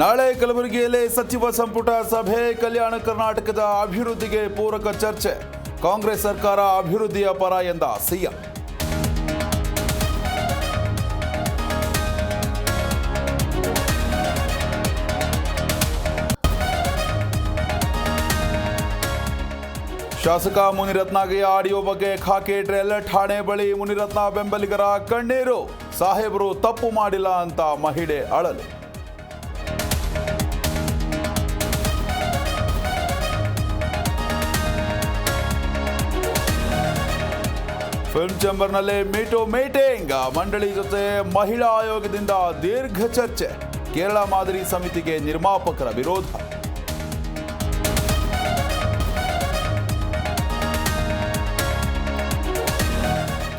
ನಾಳೆ ಕಲಬುರಗಿಯಲ್ಲಿ ಸಚಿವ ಸಂಪುಟ ಸಭೆ, ಕಲ್ಯಾಣ ಕರ್ನಾಟಕದ ಅಭಿವೃದ್ಧಿಗೆ ಪೂರಕ ಚರ್ಚೆ. ಕಾಂಗ್ರೆಸ್ ಸರ್ಕಾರ ಅಭಿವೃದ್ಧಿಯ ಪರ ಎಂದ ಸಿಎಂ. ಶಾಸಕ ಮುನಿರತ್ನಗೆ ಆಡಿಯೋ ಬಗ್ಗೆ ಖಾಕಿ ಟ್ರೇಲರ್ ಠಾಣೆ ಬಳಿ ಮುನಿರತ್ನ ಬೆಂಬಲಿಗರ ಕಣ್ಣೀರು. ಸಾಹೇಬರು ತಪ್ಪು ಮಾಡಿಲ್ಲ ಅಂತ ಮಹಿಳೆ ಅಳಲು. ಫಿಲ್ಮ್ ಚೇಂಬರ್ನಲ್ಲಿ ಮೀಟು ಮೀಟಿಂಗ್. ಮಂಡಳಿ ಜೊತೆ ಮಹಿಳಾ ಆಯೋಗದಿಂದ ದೀರ್ಘ ಚರ್ಚೆ. ಕೇರಳ ಮಾದರಿ ಸಮಿತಿಗೆ ನಿರ್ಮಾಪಕರ ವಿರೋಧ.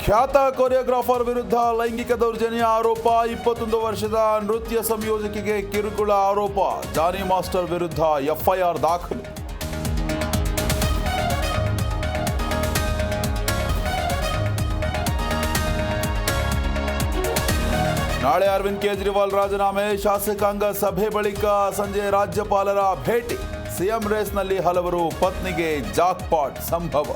ಖ್ಯಾತ ಕೊರಿಯೋಗ್ರಾಫರ್ ವಿರುದ್ಧ ಲೈಂಗಿಕ ದೌರ್ಜನ್ಯ ಆರೋಪ, ಇಪ್ಪತ್ತೊಂದು ವರ್ಷದ ನೃತ್ಯ ಸಂಯೋಜಕಿಗೆ ಕಿರುಕುಳ ಆರೋಪ. ಜಾನಿ ಮಾಸ್ಟರ್ ವಿರುದ್ಧ ಎಫ್ಐಆರ್ ದಾಖಲು. ನಾಳೆ ಅರವಿಂದ್ ಕೇಜ್ರಿವಾಲ್ ರಾಜೀನಾಮೆ. ಶಾಸಕಾಂಗ ಸಭೆ ಬಳಿಕ ಸಂಜೆ ರಾಜ್ಯಪಾಲರ ಭೇಟಿ. ಸಿಎಂ ರೇಸ್ನಲ್ಲಿ ಹಲವರು ಪತ್ನಿಗೆ ಜಾಕ್ಪಾಟ್ ಸಂಭವ.